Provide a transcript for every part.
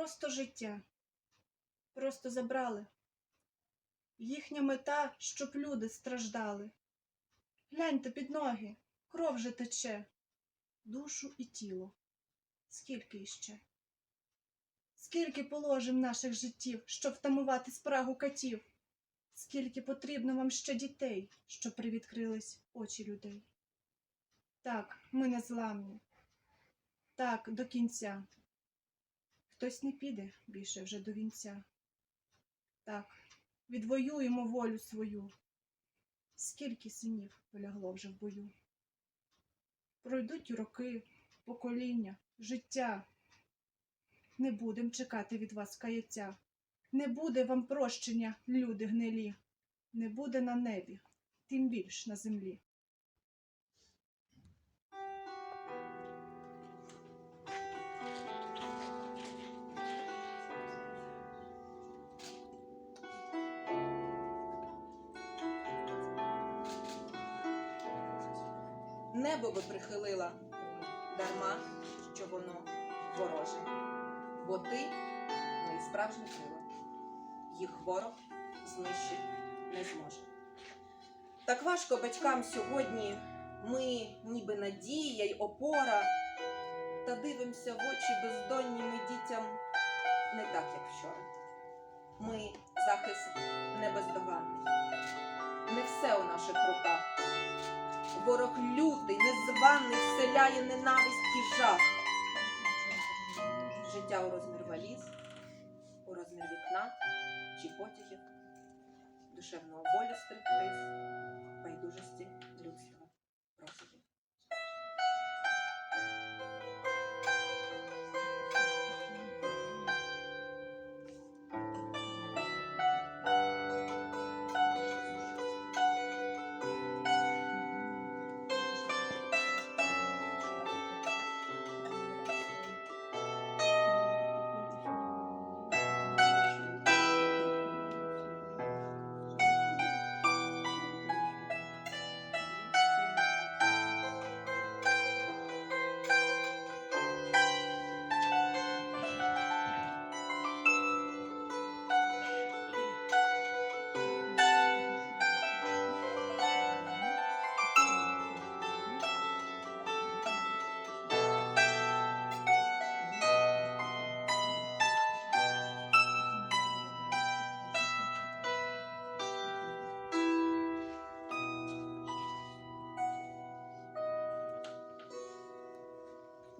просто життя. Просто забрали. Їхня мета, щоб люди страждали. Гляньте під ноги, кров же тече, душу і тіло. Скільки іще? Скільки положим наших життів, щоб втамувати спрагу катів? Скільки потрібно вам ще дітей, щоб привідкрились очі людей? Так, ми не зламні. Так, до кінця. Хтось не піде більше вже до вінця. Так, відвоюємо волю свою. Скільки синів полягло вже в бою? Пройдуть роки, покоління, життя. Не будем чекати від вас каяття. Не буде вам прощення, люди гнилі. Не буде на небі, тим більш на землі. Небо би прихилила, дарма, що воно вороже. Бо ти мої справжні крила, їх ворог знищити не зможе. Так важко батькам сьогодні, ми ніби надія й опора, та дивимося в очі бездонні ми дітям вселяє ненависть і жах. Життя у розмір валіз, у розмір вікна чи потягів, душевного болю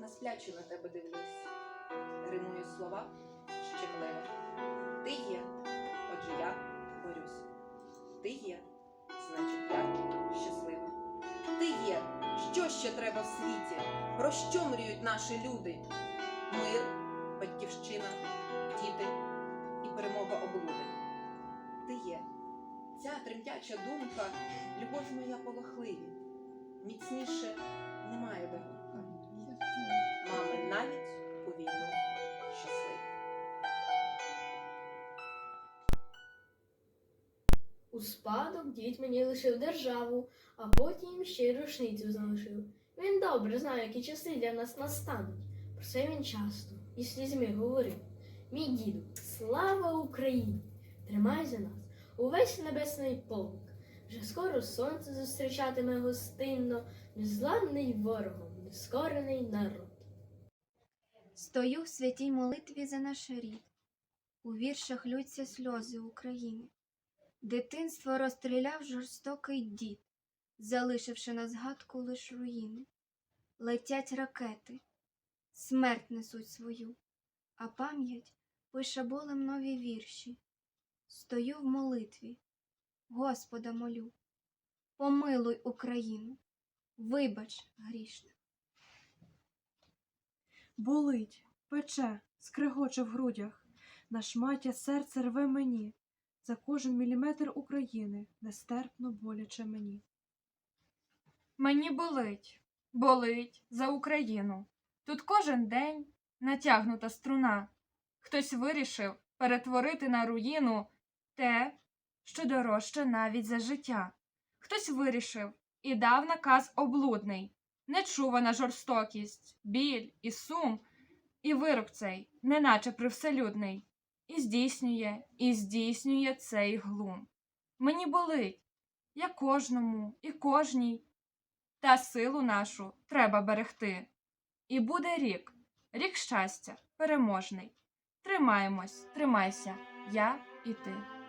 На сплячу на тебе дивлюсь, римую слова щемливо. Ти є, отже я борюсь. Ти є, значить я щаслива. Ти є, що ще треба в світі? Про що мріють наші люди? Мир, батьківщина, діти і перемога облуди. Ти є, ця тремтяча думка, любов моя полохливі. Міцніше немає вигука. У спадок дід мені лишив державу, а потім ще й рушницю залишив. Він добре знає, які часи для нас настануть. Про це він часто і слізьми говорив. Мій діду, слава Україні! Тримай за нас увесь небесний полк. Вже скоро сонце зустрічатиме гостинно, незламний ворогом, нескорений народ. Стою в святій молитві за наш рід. У віршах лються сльози України. Дитинство розстріляв жорстокий дід, залишивши на згадку лиш руїни. Летять ракети, смерть несуть свою, а пам'ять пише болем нові вірші. Стою в молитві, Господа молю, помилуй Україну, вибач грішних. Болить, пече, скрегоче в грудях, на шмаття серце рве мені, за кожен міліметр України нестерпно боляче мені. Мені болить, болить за Україну. Тут кожен день натягнута струна. Хтось вирішив перетворити на руїну те, що дорожче навіть за життя. Хтось вирішив і дав наказ облудний, нечувана жорстокість, біль і сум І вирок цей, неначе привселюдний, і здійснює, і здійснює цей глум. Мені болить, я кожному і кожній. Та силу нашу треба берегти. І буде рік, рік щастя, переможний. Тримаємось, тримайся, я і ти.